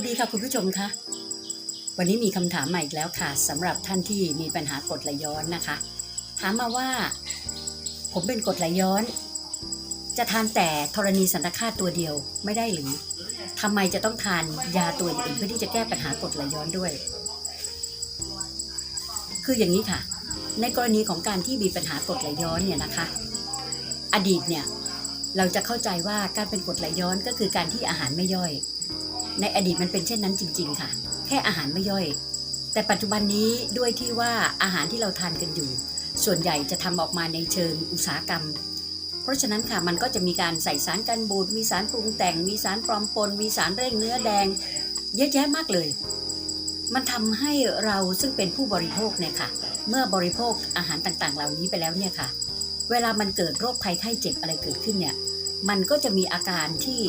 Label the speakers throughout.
Speaker 1: สดีค่ะคุณผู้ชมคะวันนี้มีคำถามใหมาอีกแล้วค่ะสำหรับท่านที่มีปัญหากรดไหลย้อนนะคะ ถามมาว่า ผมเป็นกรดไหลย้อน จะทานแต่ธรณีสันตคาตตัวเดียวไม่ได้หรือทำไมจะต้องทานยาตัวอื่นเพื่อที่จะแก้ปัญหากรดไหลย้อนด้วย คืออย่างนี้ค่ะ ในกรณีของการที่มีปัญหากรดไหลย้อนเนี่ยนะคะ อดีตเนี่ยเราจะเข้าใจว่าการเป็นกรดไหลย้อนก็คือการที่อาหารไม่ย่อย ในอดีตมันเป็นเช่นนั้นจริง ๆ ค่ะ แค่อาหารไม่ย่อย แต่ปัจจุบันนี้ด้วยที่ว่าอาหารที่เราทานกันอยู่ ส่วนใหญ่จะทำออกมาในเชิงอุตสาหกรรม เพราะฉะนั้นค่ะมันก็จะมีการใส่สารกันบูดมีสารปรุงแต่ง มีสารปลอมปน มีสารเร่งเนื้อแดง เยอะแยะมากเลย มันทำให้เราซึ่งเป็นผู้บริโภคเนี่ยค่ะ เมื่อบริโภคอาหารต่างๆ เหล่านี้ไปแล้วเนี่ยค่ะ เวลามันเกิดโรคภัยไข้เจ็บอะไรเกิดขึ้นเนี่ยมันก็จะมีอาการที่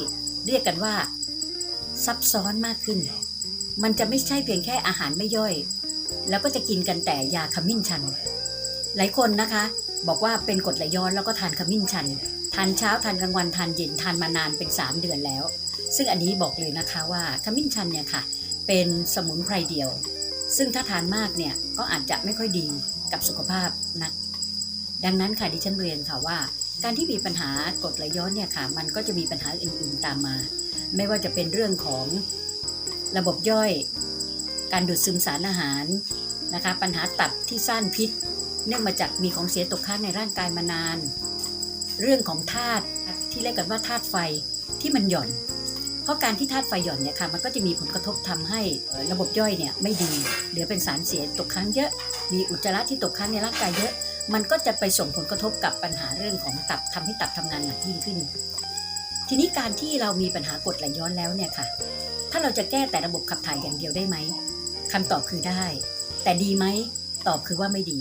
Speaker 1: เรียกกันว่า ซับซ้อนมากขึ้น มันจะไม่ใช่เพียงแค่อาหารไม่ย่อย แล้วก็จะกินกันแต่ยาขมิ้นชัน หลายคนนะคะ บอกว่าเป็นกรดไหลย้อนแล้วก็ทานขมิ้นชัน ทานเช้าทานกลางวันทานเย็นทานมานานเป็น 3 เดือนแล้ว ซึ่งอันนี้บอกเลยนะคะว่าขมิ้นชันเนี่ยค่ะ เป็นสมุนไพรเดียว ซึ่งถ้าทานมากเนี่ยก็อาจจะไม่ค่อยดีกับสุขภาพนัก ดังนั้นค่ะดิฉันเรียนค่ะว่า การที่มีปัญหากรดไหลย้อนเนี่ยค่ะ มันก็จะมีปัญหาอื่นๆตามมา ไม่ว่าจะเป็นเรื่องของระบบย่อย การดูดซึมสารอาหารนะคะ ปัญหาตับที่ซ่านพิษ เนื่องมาจากมีของเสียตกค้างในร่างกายมานาน เรื่องของธาตุที่เรียกกันว่าธาตุไฟที่มันหย่อน เพราะการที่ธาตุไฟหย่อนเนี่ยค่ะมันก็จะมีผลกระทบทำให้ระบบย่อยเนี่ยไม่ดีเหลือเป็นสารเสียตกค้างเยอะ มีอุจจาระที่ตกค้างในร่างกายเยอะ มันก็จะไปส่งผลกระทบกับปัญหาเรื่องของตับทำให้ตับทำงานหนักยิ่งขึ้น ทีนี้การที่เรามีปัญหากรดไหลย้อนแล้วเนี่ยค่ะ ถ้าเราจะแก้แต่ระบบขับถ่ายอย่างเดียวได้ไหมคำตอบคือได้ แต่ดีไหมตอบคือว่าไม่ดี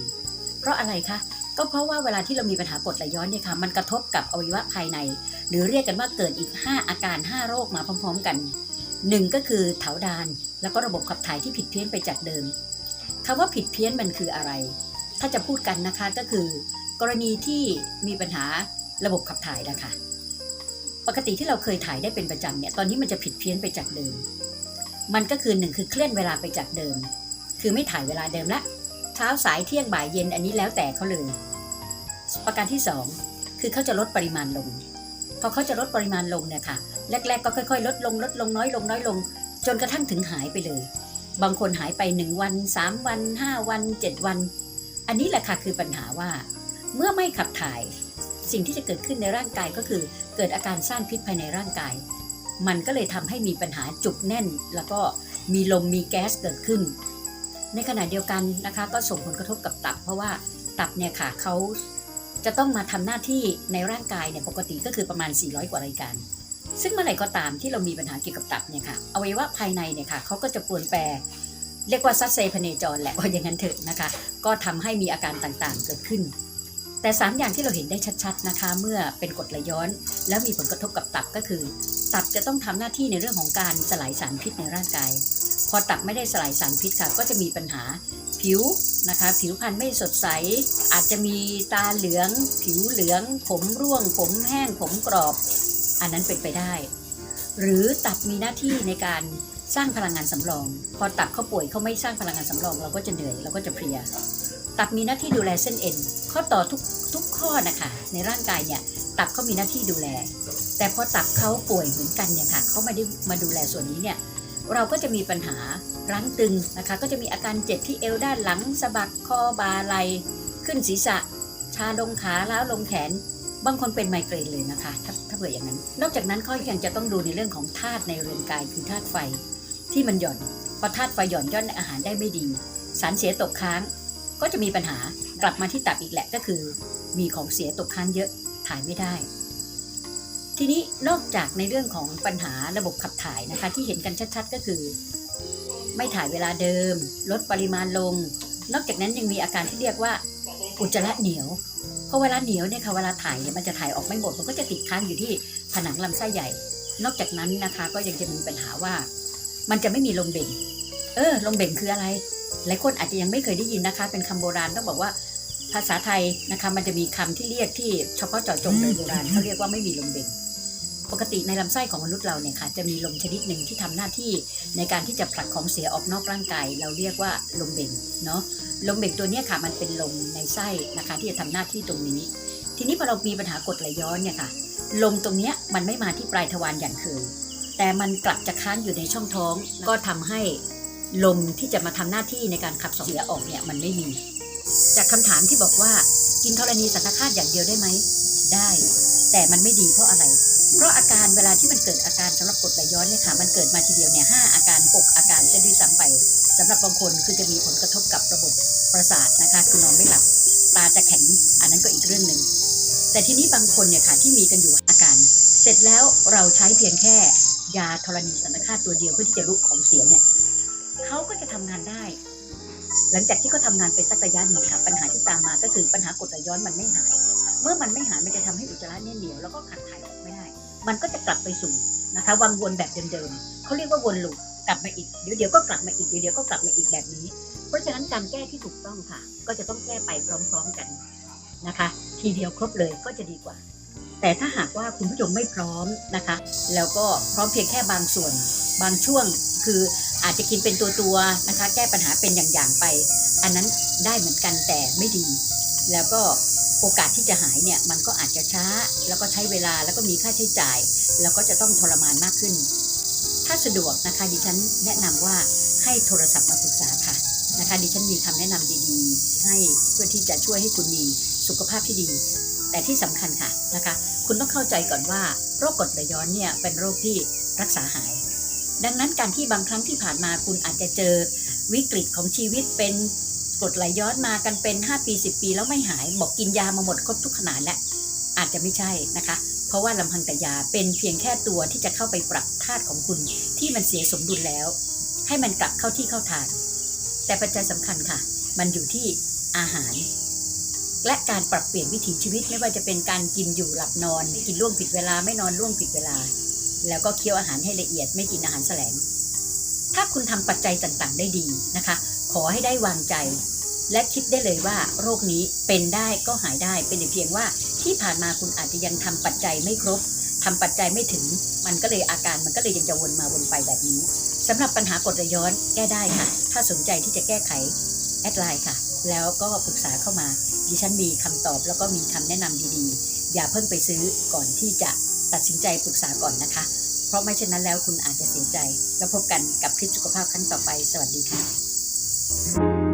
Speaker 1: เพราะอะไรคะก็เพราะว่าเวลาที่เรามีปัญหากรดไหลย้อนเนี่ยค่ะมันกระทบกับอวัยวะภายใน หรือเรียกกันว่าเกิดอีก 5 อาการ 5 โรคมาพร้อม ๆ กันหนึ่งก็คือเถาดาน แล้วก็ระบบขับถ่ายที่ผิดเพี้ยนไปจากเดิมคำว่าผิดเพี้ยนมันคืออะไร ถ้าจะพูดกันนะคะก็คือ กรณีที่มีปัญหาระบบขับถ่ายนะคะ ปกติที่เราเคยถ่ายได้เป็นประจำเนี่ย ตอนนี้มันจะผิดเพี้ยนไปจากเดิม มันก็คือหนึ่งคือเคลื่อนเวลาไปจากเดิม คือไม่ถ่ายเวลาเดิมละ เช้าสายเที่ยงบ่ายเย็นอันนี้แล้วแต่เขาเลย ประการที่สองคือเขาจะลดปริมาณลง พอเขาจะลดปริมาณลงเนี่ยค่ะ แรก ๆ ก็ค่อยๆ ลดลงลดลงน้อยลงน้อยลง จนกระทั่งถึงหายไปเลย บางคนหายไป 1 วัน 3 วัน 5 วัน 7 วัน อันนี้แหละค่ะคือปัญหาว่า เมื่อไม่ขับถ่าย สิ่งที่จะเกิดขึ้นในร่างกายก็คือ เกิดอาการซ่านพิษภายในร่างกาย มันก็เลยทำให้มีปัญหาจุกแน่น แล้วก็มีลมมีแก๊สเกิดขึ้น ในขณะเดียวกันนะคะก็ส่งผลกระทบกับตับ เพราะว่าตับเนี่ยค่ะเขาจะต้องมาทำหน้าที่ในร่างกายเนี่ยปกติก็คือประมาณ 400 กว่ารายการ ซึ่งเมื่อไหร่ก็ตามที่เรามีปัญหาเกี่ยวกับตับเนี่ยค่ะอวัยวะภายในเนี่ยค่ะเขาก็จะปวนแปรเรียกว่าซัดเซพเนจรแหละว่าอย่างนั้นเถอะนะคะ ก็ทำให้มีอาการต่างๆเกิดขึ้น แต่ 3 อย่างที่เราเห็นได้ชัดๆนะคะ เมื่อเป็นกรดไหลย้อน แล้วมีผลกระทบกับตับก็คือ ตับจะต้องทำหน้าที่ในเรื่องของการสลายสารพิษในร่างกาย พอตับไม่ได้สลายสารพิษค่ะ ก็จะมีปัญหาผิวนะคะ ผิวพรรณไม่สดใส อาจจะมีตาเหลือง ผิวเหลือง ผมร่วง ผมแห้ง ผมกรอบ อันนั้นเป็นไปได้ หรือตับมีหน้าที่ในการสร้างพลังงานสำรอง พอตับเขาป่วยเขาไม่สร้างพลังงานสำรอง เราก็จะเหนื่อยเราก็จะเพลีย ตับมีหน้าที่ดูแลเส้นเอ็นข้อต่อทุกทุกข้อนะคะ ในร่างกายเนี่ยตับเขามีหน้าที่ดูแล แต่พอตับเขาป่วยเหมือนกันเนี่ยค่ะเขาไม่ได้มาดูแลส่วนนี้เนี่ยเราก็จะมีปัญหารั้งตึงนะคะ ก็จะมีอาการเจ็บที่เอวด้านหลังสะบักคอบาไหลขึ้นศีรษะ ชาลงขาล้าวลงแขน บางคนเป็นไมเกรนเลยนะคะถ้าถ้าเผื่ออย่างนั้น นอกจากนั้นเขายังจะต้องดูในเรื่องของธาตุในเรือนกายคือธาตุไฟที่มันหย่อนพอธาตุไฟหย่อนย่อนอาหารได้ไม่ดี สารเสียตกค้าง ก็จะมีปัญหากลับมาที่ตับอีกแหละก็คือ มีของเสียตกค้างเยอะถ่ายไม่ได้ ทีนี้นอกจากในเรื่องของปัญหาระบบขับถ่ายนะคะ ที่เห็นกันชัดๆก็คือ ไม่ถ่ายเวลาเดิม ลดปริมาณลง นอกจากนั้นยังมีอาการที่เรียกว่า อุจจาระเหนียวเพราะเวลาเหนียวเนี่ยค่ะเวลาถ่ายเนี่ยมันจะถ่ายออกไม่หมดมันก็จะติดค้างอยู่ที่ผนังลำไส้ใหญ่ นอกจากนั้นนะคะก็ยังจะมีปัญหาว่า มันจะไม่มีลมเบ่ง เออลมเบ่งคืออะไร หลายคนอาจจะยังไม่เคยได้ยินนะคะ เป็นคำโบราณต้องบอกว่าภาษาไทยนะคะมันจะมีคำที่เรียกที่เฉพาะเจาะจงเลยโบราณเขาเรียกว่าไม่มีลมเบ่งปกติในลำไส้ของมนุษย์เราเนี่ยค่ะจะมีลมชนิดหนึ่งที่ทำหน้าที่ในการที่จะผลักของเสียออกนอกร่างกาย เราเรียกว่าลมเบ่งเนาะลมเบ่งตัวเนี้ยค่ะมันเป็นลมในไส้นะคะที่จะทำหน้าที่ตรงนี้ ทีนี้พอเรามีปัญหากรดไหลย้อนเนี่ยค่ะ ลมตรงเนี้ยมันไม่มาที่ปลายทวารอย่างเคยแต่มันกลับจะค้างอยู่ในช่องท้องก็ทำให้ ลมที่จะมาทำหน้าที่ในการขับเสียออกเนี่ยมันไม่มี จากคำถามที่บอกว่ากินธรณีสังฆทานอย่างเดียวได้ไหมได้ แต่มันไม่ดีเพราะอะไร เพราะอาการเวลาที่มันเกิดอาการสำหรับกดไหลย้อนเนี่ยค่ะมันเกิดมาทีเดียวเนี่ยห้าอาการหกอาการจะด้วยซ้ำไปสำหรับบางคนคือจะมีผลกระทบกับระบบประสาทนะคะคือนอนไม่หลับตาจะแข็งอันนั้นก็อีกเรื่องหนึ่งแต่ทีนี้บางคนเนี่ยค่ะที่มีกันอยู่อาการ เสร็จแล้วเราใช้เพียงแค่ยาธรณีสันนิฆาตตัวเดียวเพื่อที่จะลุกของเสียเนี่ย เขาก็จะทำงานได้ หลังจากที่เขาทำงานไปสักระยะหนึ่งค่ะ ปัญหาที่ตามมาก็คือปัญหากดไหลย้อนมันไม่หาย เมื่อมันไม่หายมันจะทำให้อุจจาระเนี่ยเหนียวแล้วก็ขับถ่ายออกไม่ได้ มันก็จะกลับไปสู่นะคะวังวนแบบเดิมๆเขาเรียกว่าวนลูปกลับมาอีกเดี๋ยวเดี๋ยวก็กลับมาอีกเดี๋ยวเดี๋ยวก็กลับมาอีกแบบนี้ เพราะฉะนั้นการแก้ที่ถูกต้องค่ะ ก็จะต้องแก้ไปพร้อม ๆกันนะคะ ทีเดียวครบเลยก็จะดีกว่า แต่ถ้าหากว่าคุณผู้ชมไม่พร้อมนะคะ แล้วก็พร้อมเพียงแค่บางส่วน บางช่วงคือ อาจจะกินเป็นตัวๆนะคะ แก้ปัญหาเป็นอย่างๆไป อันนั้นได้เหมือนกันแต่ไม่ดี แล้วก็โอกาสที่จะหายเนี่ยมันก็อาจจะช้า แล้วก็ใช้เวลาแล้วก็มีค่าใช้จ่าย แล้วก็จะต้องทรมานมากขึ้น ถ้าสะดวกนะคะดิฉันแนะนำว่าให้โทรศัพท์มาปรึกษาค่ะนะคะดิฉันมีคำแนะนำดีๆ ให้เพื่อที่จะช่วยให้คุณมีสุขภาพที่ดี แต่ที่สำคัญค่ะนะคะ คุณต้องเข้าใจก่อนว่าโรคกรดไหลย้อนเนี่ยเป็นโรคที่รักษาหาย ดังนั้นการที่บางครั้งที่ผ่านมาคุณอาจจะเจอวิกฤตของชีวิตเป็นกดไหลย้อนมากันเป็น 5 ปี 10 ปีแล้วไม่หาย บอกกินยามาหมดครบทุกขนาดแล้วอาจจะไม่ใช่นะคะ เพราะว่าลำพังแต่ยาเป็นเพียงแค่ตัวที่จะเข้าไปปรับธาตุของคุณ ที่มันเสียสมดุลแล้ว ให้มันกลับเข้าที่เข้าทางแต่ปัจจัยสำคัญค่ะ มันอยู่ที่อาหาร และการปรับเปลี่ยนวิถีชีวิตไม่ว่าจะเป็นการกินอยู่หลับนอน กินล่วงผิดเวลาไม่นอนล่วงผิดเวลา แล้วก็เคี้ยวอาหารให้ละเอียดไม่กินอาหารแสลง ถ้าคุณทำปัจจัยต่างๆ ได้ดีนะคะ ขอให้ได้วางใจ และคิดได้เลยว่าโรคนี้เป็นได้ก็หายได้เป็นแต่เพียงว่าที่ผ่านมาคุณอาจจะยังทำปัจจัยไม่ครบทำปัจจัยไม่ถึง มันก็เลยอาการมันก็เลยยังจะวนมาวนไปแบบนี้สำหรับปัญหากดไหลย้อนแก้ได้ค่ะ ถ้าสนใจที่จะแก้ไขแอดไลน์ค่ะ แล้วก็ปรึกษาเข้ามาดิฉันมีคำตอบแล้วก็มีคำแนะนำดีๆ อย่าเพิ่งไปซื้อก่อนที่จะ ตัดสินใจปรึกษาก่อนนะคะ เพราะไม่เช่นนั้นแล้วคุณอาจจะเสียใจ แล้วพบกันกับคลิปสุขภาพครั้งต่อไป สวัสดีค่ะ